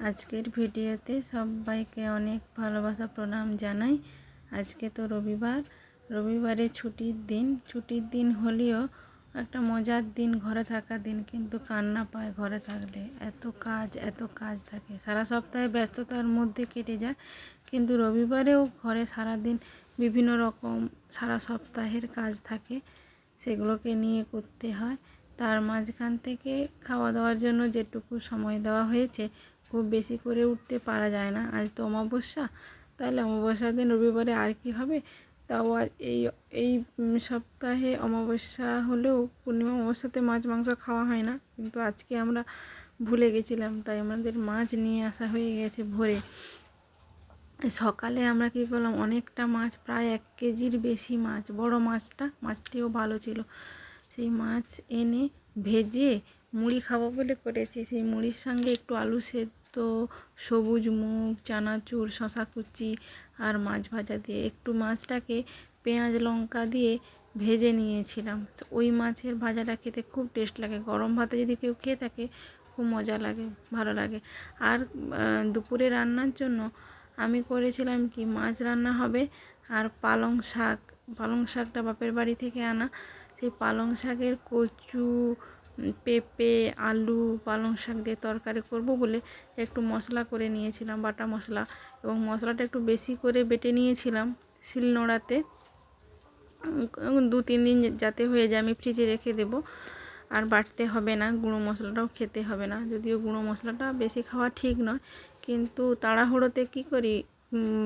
আজকের ভিডিওতে সবাইকে অনেক ভালোবাসা, প্রণাম জানাই। আজকে তো রবিবার। রবিবারে ছুটির দিন। ছুটির দিন হলেও একটা মজার দিন ঘরে থাকার দিন, কিন্তু কান্না পায় ঘরে থাকলে। এত কাজ এত কাজ থাকে। সারা সপ্তাহে ব্যস্ততার মধ্যে কেটে যায়। কিন্তু রবিবারেও ঘরে সারা দিন বিভিন্ন রকম সারা সপ্তাহের কাজ থাকে। সেগুলোকে নিয়ে করতে হয়। তার মাঝখান থেকে খাওয়া দাওয়ার জন্য যেটুকু সময় দেওয়া হয়েছে খুব বেশি করে উঠতে পারা যায় না। আজ তো অমাবস্যা, তাহলে অমাবস্যার দিন রবিবারে আর কি হবে? তাও এই এই সপ্তাহে অমাবস্যা হলেও পূর্ণিমা অমাবস্যাতে মাছ, মাংস খাওয়া হয় না। কিন্তু আজকে আমরা ভুলে গেছিলাম, তাই আমাদের মাছ নিয়ে আসা হয়ে গেছে ভোরে। সকালে আমরা কী করলাম, অনেকটা মাছ, প্রায় এক কেজির বেশি মাছ, বড় মাছটা, মাছটিও ভালো ছিল। সেই মাছ এনে ভেজে মুড়ি খাব বলে করেছি। সেই মুড়ির সঙ্গে একটু আলু সেদ্ধ, সবুজ মুগ, চানাচুর, শশা কুচি আর মাছ ভাজা দিয়ে একটু মাছটাকে পেঁয়াজ, লঙ্কা দিয়ে ভেজে নিয়েছিলাম। ওই মাছের ভাজাটা খেতে খুব টেস্ট লাগে। গরম ভাতে যদি কেউ খেয়ে থাকে, খুব মজা লাগে, ভালো লাগে। আর দুপুরে রান্নার জন্য আমি করেছিলাম কি, মাছ রান্না হবে আর পালং শাক। পালং শাকটা বাপের বাড়ি থেকে আনা। সেই পালং শাকের কচু পেঁপে, আলু, পালং শাক দিয়ে তরকারি করব বলে একটু মশলা করে নিয়েছিলাম, বাটা মশলা। এবং মশলাটা একটু বেশি করে বেটে নিয়েছিলাম শিলনোড়াতে। দু, তিন দিন যাতে হয়ে যায় আমি ফ্রিজে রেখে দেব। আর বাটতে হবে না, গুঁড়ো মশলাটাও খেতে হবে না। যদিও গুঁড়ো মশলাটা বেশি খাওয়া ঠিক নয়, কিন্তু তাড়াহুড়োতে কী করি?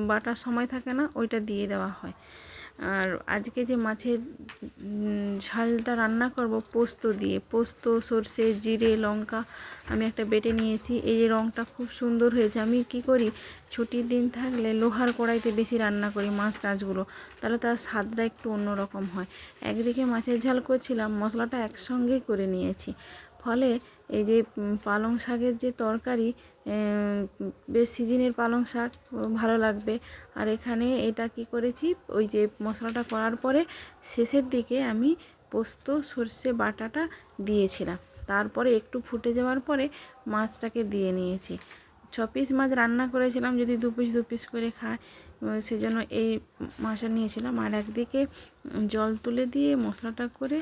বাটার সময় থাকে না, ওইটা দিয়ে দেওয়া হয়। আর আজকে যে মাছের ঝালটা রান্না করব, পোস্ত দিয়ে। পোস্ত, সর্ষে, জিরে, লঙ্কা আমি একটা বেটে নিয়েছি। এই যে রঙটা খুব সুন্দর হয়েছে। আমি কি করি, ছুটির দিন থাকলে লোহার কড়াইতে বেশি রান্না করি মাছ টাছগুলো। তাহলে তার স্বাদটা একটু অন্যরকম হয়। একদিকে মাছের ঝাল করছিলাম, মশলাটা একসঙ্গেই করে নিয়েছি। ফলে এই যে পালং শাকের যে তরকারি বেশ সিজনের পালং শাক, ভালো লাগবে। আর এখানে এটা কি করেছি, ওই যে মশলাটা করার পরে শেষের দিকে আমি পোস্ত, সর্ষে, বাটাটা দিয়েছিলাম। তারপরে একটু ফুটে যাওয়ার পরে মাছটাকে দিয়ে নিয়েছি। ছ পিস মাছ রান্না করেছিলাম, যদি দু পিস দু পিস করে খায় সেজন্য এই মাছটা নিয়েছিলাম। আর একদিকে জল তুলে দিয়ে মশলাটা করে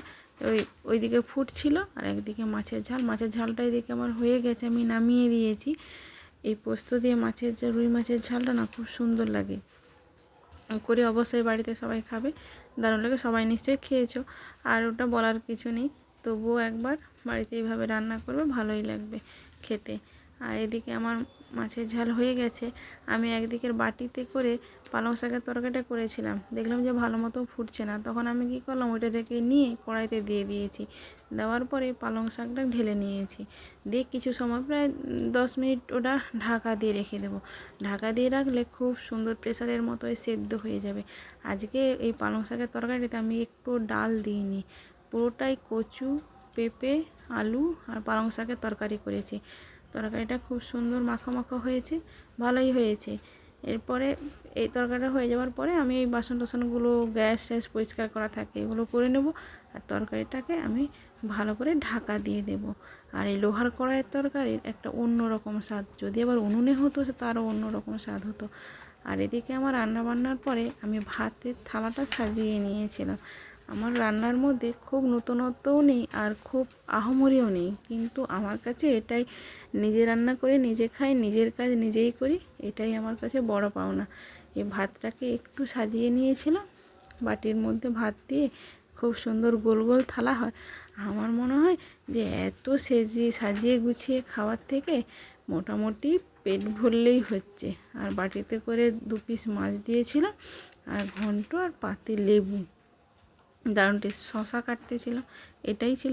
ওই, ওইদিকে ফুটছিল আর একদিকে মাছের ঝাল। মাছের ঝালটা এদিকে আমার হয়ে গেছে, আমি নামিয়ে দিয়েছি। এই পোস্ত দিয়ে মাছের যে রুই মাছের ঝালটা না খুব সুন্দর লাগে। করে অবশ্যই বাড়িতে সবাই খাবে, দারুণ লাগে, সবাই নিশ্চয়ই খেয়েছ। আর ওটা বলার কিছু নেই, তবুও একবার বাড়িতে এইভাবে রান্না করবে, ভালোই লাগবে খেতে। আর এদিকে আমার মাছের ঝাল হয়ে গেছে। আমি একদিকের বাটিতে করে পালং শাকের তরকারিটা করেছিলাম। দেখলাম যে ভালো মতো ফুটছে না। তখন আমি কি করলাম, ওইটা থেকে নিয়ে কড়াইতে দিয়ে দিয়েছি। দেওয়ার পরে পালং শাকটা ঢেলে নিয়েছি। দিয়ে কিছু সময় প্রায় দশ মিনিট ওটা ঢাকা দিয়ে রেখে দেবো। ঢাকা দিয়ে রাখলে খুব সুন্দর প্রেসারের মতো সেদ্ধ হয়ে যাবে। আজকে এই পালং শাকের তরকারিতে আমি একটু ডাল দিইনি। পুরোটাই কচু, পেঁপে, আলু আর পালং শাকের তরকারি করেছি। তরকারিটা খুব সুন্দর মাখো মাখো হয়েছে, ভালোই হয়েছে। এরপরে এই তরকারিটা হয়ে যাওয়ার পরে আমি এই বাসন টাসনগুলো গ্যাস ট্যাস পরিষ্কার করা থাকে, এগুলো করে নেব। আর তরকারিটাকে আমি ভালো করে ঢাকা দিয়ে দেব। আর এই লোহার কড়াইয়ের তরকারির একটা অন্য রকম স্বাদ, যদি আবার উনুনে হতো সে তারও অন্য রকম স্বাদ হতো। আর এদিকে আমার রান্না বান্নার পরে আমি ভাতের থালাটা সাজিয়ে নিয়েছিলাম। আমার রান্নার মধ্যে খুব নতুনত্বও নেই আর খুব আহমরিও নেই। কিন্তু আমার কাছে এটাই, নিজে রান্না করে নিজে খাই, নিজের কাজ নিজেই করি, এটাই আমার কাছে বড় পাওনা। এই ভাতটাকে একটু সাজিয়ে নিয়েছিলাম, বাটির মধ্যে ভাত দিয়ে খুব সুন্দর গোল গোল থালা হয়। আমার মনে হয় যে এত সেজিয়ে সাজিয়ে গুছিয়ে খাওয়ার থেকে মোটামুটি পেট ভরলেই হচ্ছে। আর বাটিতে করে দু পিস মাছ দিয়েছিলাম, আর ঘন্ট আর পাতি লেবু। দারুণ টেস্ট শশা ছিল এটাই ছিল